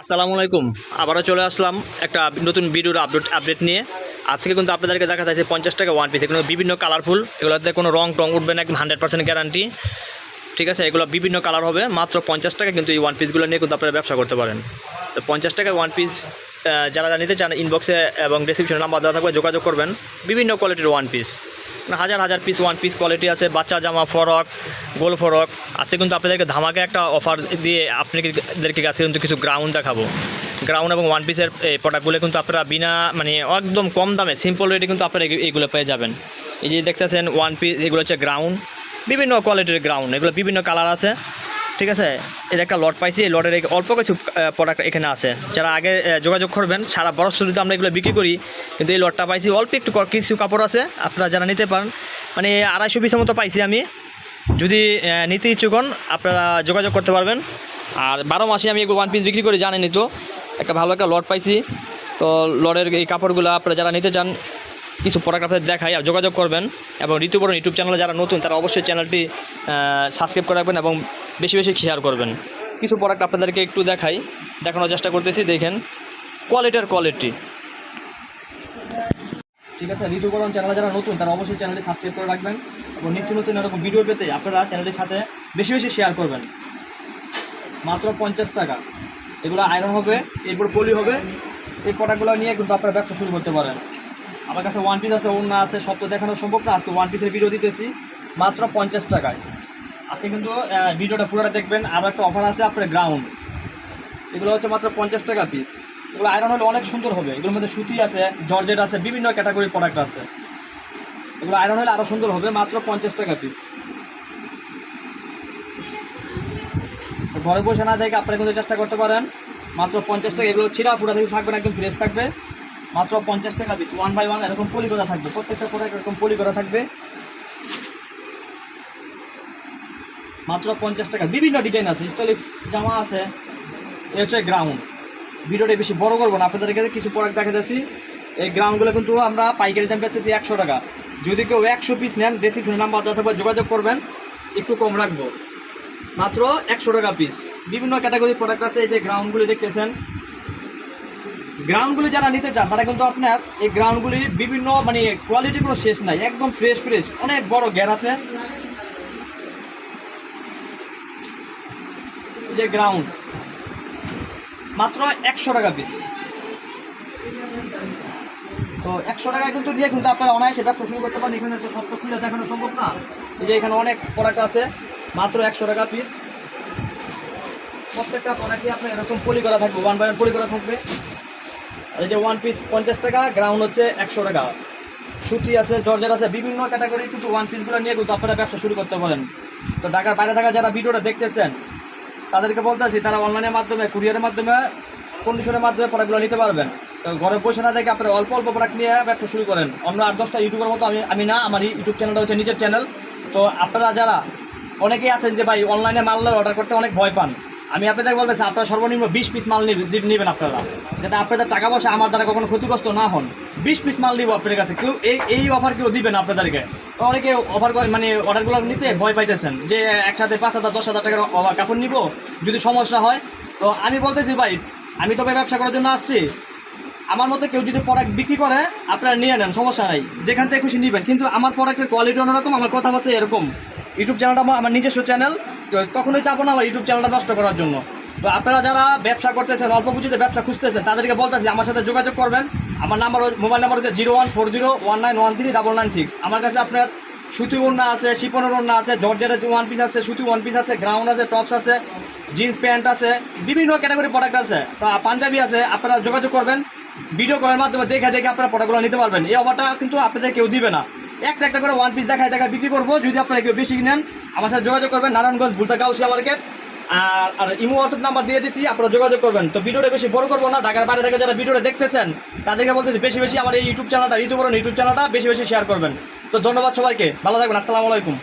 আসসালামু আলাইকুম। আবারও চলে আসলাম একটা নতুন ভিডিওর আপডেট আপডেট নিয়ে। আজকে কিন্তু আপনাদেরকে দেখা যাচ্ছে পঞ্চাশ টাকা ওয়ান পিস এগুলো বিভিন্ন কালারফুল এগুলোতে কোনো রং টং উঠবে না, একদম হান্ড্রেড পার্সেন্ট গ্যারান্টি ঠিক আছে, এগুলো বিভিন্ন কালার হবে, মাত্র পঞ্চাশ টাকা কিন্তু এই ওয়ান পিসগুলো নিয়ে কিন্তু আপনারা ব্যবসা করতে পারেন। তো পঞ্চাশ টাকা ওয়ান পিস যারা যারা নিতে চান ইনবক্সে এবং ডিসক্রিপশনে নাম্বার দেওয়া থাকবে, যোগাযোগ করবেন। বিভিন্ন কোয়ালিটির ওয়ান পিস হাজার হাজার পিস ওয়ান পিস কোয়ালিটি আছে। বাচ্চা জামা, ফরক, গোল ফরক। আজকে কিন্তু আপনাদেরকে ধামাকে একটা অফার দিয়ে আপনাদেরকে কাছে কিন্তু কিছু গ্রাউন্ড দেখাবো। গ্রাউন্ড এবং ওয়ান পিসের এই প্রোডাক্টগুলো কিন্তু আপনারা বিনা মানে একদম কম দামে সিম্পল রেটে কিন্তু আপনারা এইগুলো পেয়ে যাবেন। এই যে দেখতেছেন ওয়ান পিস এগুলো হচ্ছে গ্রাউন্ড বিভিন্ন কোয়ালিটির গ্রাউন্ড এগুলো বিভিন্ন কালার আছে। ঠিক আছে? এর একটা লট পাইছি, এই লটের অল্প কিছু প্রোডাক্ট এখানে আছে। যারা আগে যোগাযোগ করবেন, সারা বরফ শুরুতে আমরা এগুলো বিক্রি করি, কিন্তু এই লটটা পাইছি, অল্প একটু কিছু কাপড় আছে, আপনারা যারা নিতে পারেন। মানে আড়াইশো পিসের মতো পাইছি আমি। যদি নিতে ইচ্ছুক হন, আপনারা যোগাযোগ করতে পারবেন। আর বারো মাসে আমি ওয়ান পিস বিক্রি করি, জানেনই তো। একটা ভালো একটা লট পাইছি। তো লটের এই কাপড়গুলো আপনারা যারা নিতে চান কিছু প্রোডাক্ট আপনাদের দেখাই, আর যোগাযোগ করবেন এবং ঋতুবরণ ইউটিউব চ্যানেলে যারা নতুন, তারা অবশ্যই চ্যানেলটি সাবস্ক্রাইব করে রাখবেন এবং বেশি বেশি শেয়ার করবেন। কিছু প্রোডাক্ট আপনাদেরকে একটু দেখাই, দেখানোর চেষ্টা করতেছি, দেখেন কোয়ালিটির কোয়ালিটি ঠিক আছে, ঋতুবরণ চ্যানেলে যারা নতুন, তারা অবশ্যই চ্যানেলটি সাবস্ক্রাইব করে রাখবেন এবং নিত্য নতুন এরকম ভিডিও পেতে আপনারা চ্যানেলের সাথে বেশি বেশি শেয়ার করবেন। মাত্র পঞ্চাশ টাকা। এগুলো আয়রন হবে, এরপর পলি হবে, এই প্রোডাক্টগুলো নিয়ে কিন্তু আপনারা ব্যবসা শুরু করতে পারেন। আমার কাছে ওয়ান পিস আছে অন্য আছে, সব তো দেখানো সম্ভব না। আজকে ওয়ান পিসের ভিডিও দিতেছি, মাত্র পঞ্চাশ টাকায়। আজকে কিন্তু ভিডিওটা পুরোটা দেখবেন আরও একটা অফার আছে আপনার গ্রাউন্ড এগুলো হচ্ছে মাত্র পঞ্চাশ টাকা পিস এগুলো আয়রন হলে অনেক সুন্দর হবে। এগুলোর মধ্যে সুতি আছে, জর্জেট আছে, বিভিন্ন ক্যাটাগরির প্রোডাক্ট আছে। এগুলো আয়রন হলে আরও সুন্দর হবে, মাত্র পঞ্চাশ টাকা পিস ঘরে বসে না দেখে আপনারা কিন্তু চেষ্টা করতে পারেন। মাত্র পঞ্চাশ টাকা, এগুলো ছিঁড়া ফুটা থেকে থাকবে না একদম ফ্রেশ থাকবে। মাত্র পঞ্চাশ টাকা পিস ওয়ান বাই ওয়ান এরকম পলি করা থাকবে। প্রত্যেকটা প্রোডাক্ট এরকম পলি করা থাকবে। মাত্র পঞ্চাশ টাকা। বিভিন্ন ডিজাইন আছে। স্টাইলিশ জামা আছে। এ হচ্ছে গ্রাউন্ড ভিডিওটা বেশি বড় করব না। আপনাদের কাছে কিছু প্রোডাক্ট দেখা যাচ্ছি। এই গ্রাউন্ডগুলো কিন্তু আমরা পাইকারি দাম পেয়েছি একশো টাকা। যদি কেউ একশো পিস নেন ডেসক্রিপশনে নাম্বার থাকবে, যোগাযোগ করবেন। একটু কম রাখব। মাত্র একশো টাকা পিস বিভিন্ন ক্যাটাগরির প্রোডাক্ট আছে। এই যে গ্রাউন্ডগুলি দেখতেছেন। গ্রাউন্ডগুলি যারা নিতে চান, তারা কিন্তু আপনার এই গ্রাউন্ডগুলি বিভিন্ন মানে কোয়ালিটিগুলো শেষ নাই, একদম ফ্রেশ ফ্রেশ অনেক বড় গ্যার আছে। যে গ্রাউন্ড মাত্র একশো টাকা পিস তো একশো টাকা কিন্তু দিয়ে কিন্তু আপনারা অনায়াসে ব্যবসা শুরু করতে পারেন, এখানে তো তো খুলে দেখানো সম্ভব না। এই যে এখানে অনেক প্রোডাক্ট আছে, মাত্র একশো টাকা পিস প্রত্যেকটা প্রোডাক্টই আপনার এরকম পলি করা থাকবে ওয়ান বাই ওয়ান পলি করা থাকবে। আর এই যে ওয়ান পিস পঞ্চাশ টাকা গ্রাউন্ড হচ্ছে একশো টাকা। সুতি আছে জর্জের আছে, বিভিন্ন ক্যাটাগরি কিন্তু ওয়ান পিসগুলো নিয়ে কিন্তু আপনারা ব্যবসা শুরু করতে পারেন। তো ঢাকার বাইরে থাকা যারা ভিডিওটা দেখতেছেন, তাদেরকে বলতেছি তারা অনলাইনের মাধ্যমে কুরিয়ারের মাধ্যমে কন্ডিশনের মাধ্যমে প্রোডাক্টগুলো নিতে পারবেন। তো ঘরে বসে না থেকে আপনারা অল্প অল্প প্রোডাক্ট নিয়ে ব্যবসা শুরু করেন। অন্য আট দশটা ইউটিউবের মতো আমি আমি না, আমার ইউটিউব চ্যানেলটা হচ্ছে নিজের চ্যানেল তো আপনারা যারা, অনেকেই আছেন যে ভাই অনলাইনে মাল অর্ডার করতে অনেক ভয় পান। আমি আপনাদের বলতেছি, আপনারা সর্বনিম্ন বিশ পিস মাল নিবে- নেবেন আপনারা। যাতে আপনাদের টাকা পয়সা আমার দ্বারা কখনো ক্ষতিগ্রস্ত না হন। বিশ পিস মাল দিব আপনাদের কাছে। কেউ এই এই অফার কেউ দিবেন আপনাদেরকে। অনেকে অফার মানে অর্ডারগুলো নিতে ভয় পাইতেছেন যে একসাথে পাঁচ হাজার, দশ হাজার টাকার কাপড় নিব, যদি সমস্যা হয়। তো আমি বলতেছি, ভাই, আমি তবে ব্যবসা করার জন্য আসছি। আমার মতো কেউ যদি প্রোডাক্ট বিক্রি করে, আপনারা নিয়ে নেন, সমস্যা নাই। যেখান থেকে খুশি নেবেন। কিন্তু আমার প্রোডাক্টের কোয়ালিটি অন্যরকম, আমার কথাবার্তা এরকম। ইউটিউব চ্যানেলটা আমার নিজস্ব চ্যানেল তো কখনোই চাবো না আমার ইউটিউব চ্যানেলটা নষ্ট করার জন্য। তো আপনারা যারা ব্যবসা করতেছেন, অল্প পুঁজিতে ব্যবসা খুঁজতেছেন, তাদেরকে বলতেছি, আমার সাথে যোগাযোগ করবেন। আমার নাম্বার মোবাইল নাম্বার হচ্ছে zero one four zero one nine one three double nine six. আমার কাছে আপনার সুতি ওড়না আছে, শিপনের ওড়না আছে জর্জের ওয়ান পিস আছে, সুতি ওয়ান পিস আছে, গ্রাউন্ড আছে, টপস আছে, জিন্স প্যান্ট আছে, বিভিন্ন ক্যাটাগরি প্রোডাক্ট আছে। তা পাঞ্জাবি আছে, আপনারা যোগাযোগ করবেন। ভিডিও কলের মাধ্যমে দেখে দেখে আপনারা প্রোডাক্টগুলো নিতে পারবেন। এই অফারটা কিন্তু আপনাদের কেউ দিবে না। একটা একটা করে ওয়ান পিস দেখায় দেখা বিক্রি করব। যদি আপনারা কেউ বেশি নেন আমার সাথে যোগাযোগ করবেন নারায়ণগঞ্জ কাউসিয়া মার্কেট। আর আর ইমো হোয়াটসঅ্যাপ নাম্বার দিয়ে দিচ্ছি আপনারা যোগাযোগ করবেন। তো ভিডিওটা বেশি বড় করব না, ঢাকার বাইরে থেকে যারা ভিডিওটা দেখতেছেন, তাদেরকে বলতেছি বেশি বেশি আমার এই ইউটিউব চ্যানেলটা ঋতুবরণ ইউটিউব চ্যানেলটা বেশি বেশি শেয়ার করবেন। তো ধন্যবাদ সবাইকে, ভালো থাকবেন, আসসালামু আলাইকুম।